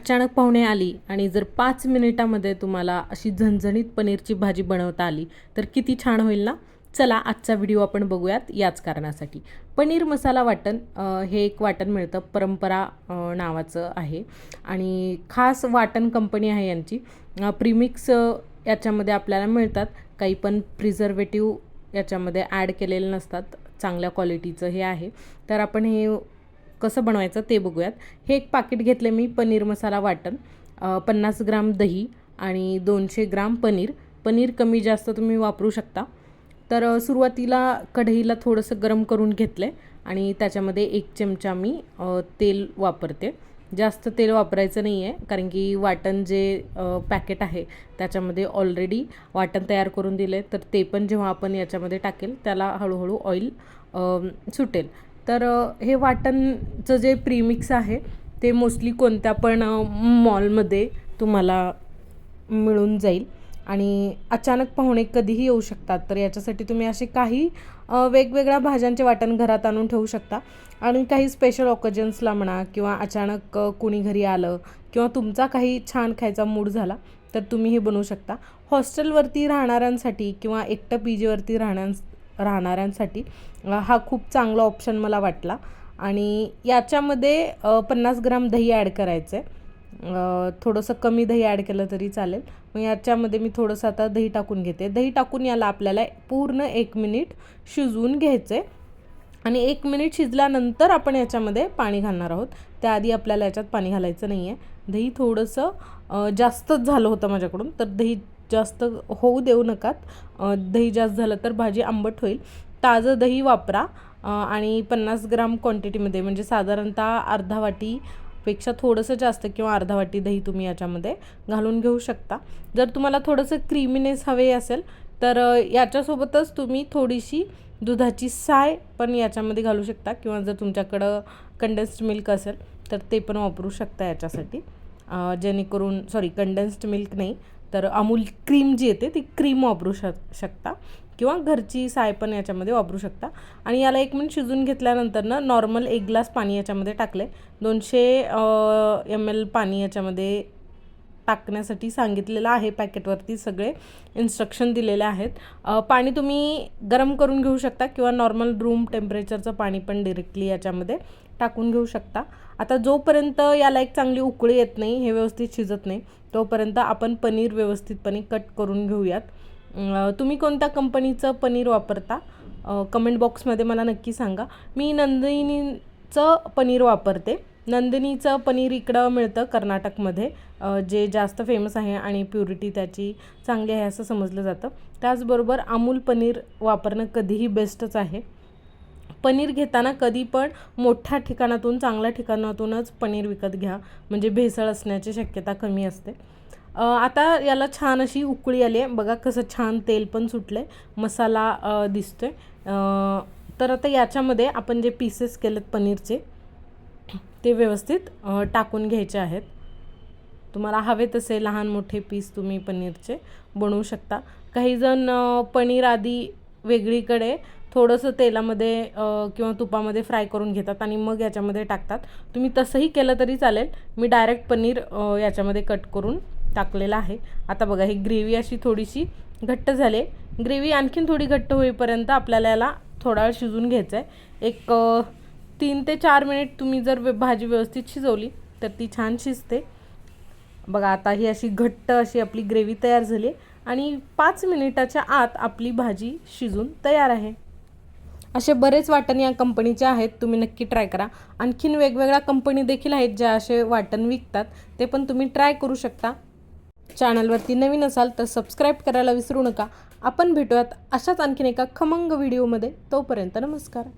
अचानक पाहुणे आली आणि जर पाच मिनिटामध्ये तुम्हाला अशी झणझणीत पनीरची भाजी बनवता आली तर किती छान होईल ना? चला आजचा व्हिडिओ आपण बघूयात याच कारणासाठी. पनीर मसाला वाटण हे एक वाटण मिळतं परंपरा नावाचं आहे. आणि खास वाटण कंपनी आहे यांची. प्रीमिक्स याच्यामध्ये आपल्याला मिळतात. काही पण प्रिझर्वेटिव्ह याच्यामध्ये ॲड केलेले नसतात. चांगल्या क्वालिटीचं हे आहे. तर आपण हे कसं बनवायचं ते बघूयात. हे एक पाकिट घेतलं मी पनीर मसाला वाटण. पन्नास ग्राम दही आणि दोनशे ग्राम पनीर. पनीर कमी जास्त तुम्ही वापरू शकता. तर सुरुवातीला कढईला थोडंसं गरम करून घेतलं आहे आणि त्याच्यामध्ये एक चमचा मी तेल वापरते. जास्त तेल वापरायचं नाही आहे कारण की वाटण जे पॅकेट आहे त्याच्यामध्ये ऑलरेडी वाटण तयार करून दिले तर ते पण जेव्हा आपण याच्यामध्ये टाकेल त्याला हळूहळू ऑइल सुटेल. तर हे वाटणचं जे प्रीमिक्स आहे ते मोस्टली कोणत्या पण मॉलमध्ये तुम्हाला मिळून जाईल. आणि अचानक पाहुणे कधीही येऊ शकतात तर याच्यासाठी तुम्ही असे काही वेगवेगळ्या भाज्यांचे वाटण घरात आणून ठेवू शकता. आणि काही स्पेशल ऑकेजन्सला म्हणा किंवा अचानक कुणी घरी आलं किंवा तुमचा काही छान खायचा मूड झाला तर तुम्ही हे बनवू शकता. हॉस्टेलवरती राहणाऱ्यांसाठी किंवा एकटं पी जीवरती राहण्यां राहणाऱ्यांसाठी. हा खूप चांगला ऑप्शन मला वाटला. आणि याच्यामध्ये पन्नास ग्राम दही ॲड करायचं आहे थोडंसं कमी दही ॲड केलं तरी चालेल. मग याच्यामध्ये मी थोडंसं आता दही टाकून घेते. दही टाकून याला आपल्याला पूर्ण एक मिनिट शिजवून घ्यायचं आहे आणि एक मिनिट शिजल्यानंतर आपण याच्यामध्ये पाणी घालणार आहोत. त्याआधी आपल्याला याच्यात पाणी घालायचं नाही आहे दही थोडंसं जास्तच झालं होतं माझ्याकडून तर दही जास्त होऊ देऊ नकात. दही जास्त झालं तर भाजी आंबट होईल. ताजं दही वापरा आणि पन्नास ग्राम क्वांटिटीमध्ये म्हणजे साधारणतः अर्धा वाटीपेक्षा थोडंसं जास्त किंवा अर्धा वाटी दही तुम्ही याच्यामध्ये घालून घेऊ शकता. जर तुम्हाला थोडंसं क्रीमीनेस हवे असेल तर याच्यासोबतच तुम्ही थोडीशी दुधाची साय पण याच्यामध्ये घालू शकता किंवा जर तुमच्याकडं कंडेन्स्ड मिल्क असेल तर ते पण वापरू शकता याच्यासाठी. जेणेकरून सॉरी कंडेन्स्ड मिल्क नाही तर अमूल क्रीम जी येते ती क्रीम वापरू शक शकता. किंवा घरची साय पण याच्यामध्ये वापरू शकता. आणि याला एक मिनिट शिजून घेतल्यानंतर ना नॉर्मल एक ग्लास पाणी याच्यामध्ये टाकले दोनशे एम एल पाणी याच्यामध्ये टाकण्यासाठी सांगितलेलं आहे पॅकेटवरती सगळे इन्स्ट्रक्शन दिलेले आहेत. पाणी तुम्ही गरम करून घेऊ शकता किंवा नॉर्मल रूम टेम्परेचरचं पाणी पण डिरेक्टली याच्यामध्ये टाकून घेऊ शकता. आता जोपर्यंत याला एक चांगली उकळी येत नाही हे व्यवस्थित शिजत नाही तोपर्यंत आपण पनीर व्यवस्थितपणे कट करून घेऊयात. तुम्ही कोणत्या कंपनीचं पनीर वापरता? कमेंट बॉक्समध्ये मला नक्की सांगा. मी नंदिनीचं पनीर वापरते. नंदिनीचं पनीर इकडं मिळतं कर्नाटकमध्ये. जे जास्त फेमस आहे आणि प्युरिटी त्याची चांगली आहे असं समजलं जातं. त्याचबरोबर अमूल पनीर वापरणं कधीही बेस्टच आहे. पनीर घेताना कधी पण मोठ्या ठिकाणातून चांगल्या ठिकाणातूनच पनीर विकत घ्या. म्हणजे भेसळ असण्याची शक्यता कमी असते. आता याला छान अशी उकळी आली आहे. बघा कसं छान तेल पण सुटलं आहे मसाला दिसतो आहे तर आता याच्यामध्ये आपण जे पीसेस केलेत पनीरचे ते व्यवस्थित टाकून घ्यायचे आहेत. तुम्हाला हवे तसे लहान मोठे पीस तुम्ही पनीरचे बनवू शकता. काहीजण पनीर आधी वेगळीकडे थोडंसं तेलामध्ये किंवा तुपामध्ये फ्राय करून घेतात आणि मग याच्यामध्ये टाकतात. तुम्ही तसंही केलं तरी चालेल. मी डायरेक्ट पनीर याच्यामध्ये कट करून टाकलेलं आहे. आता बघा ही ग्रेव्ही अशी थोडीशी घट्ट झाली. ग्रेव्ही आणखीन थोडी घट्ट होईपर्यंत आपल्याला याला थोडा वेळ शिजून घ्यायचं आहे एक तीन ते चार मिनिट तुम्ही जर भाजी व्यवस्थित शिजवली तर ती छान शिजते. बघा आता ही अशी घट्ट अशी आपली ग्रेव्ही तयार झाली आणि पाच मिनिटाच्या आत आपली भाजी शिजून तयार आहे. असे बरेच वाटण या कंपनीचे आहेत तुम्ही नक्की ट्राय करा. आणखीन वेगवेगळ्या कंपनी देखील आहेत ज्या असे वाटण विकतात ते पण तुम्ही ट्राय करू शकता. चॅनलवरती नवीन असाल तर सबस्क्राईब करायला विसरू नका. आपण भेटूयात अशाच आणखीन एका खमंग व्हिडिओमध्ये. तोपर्यंत नमस्कार.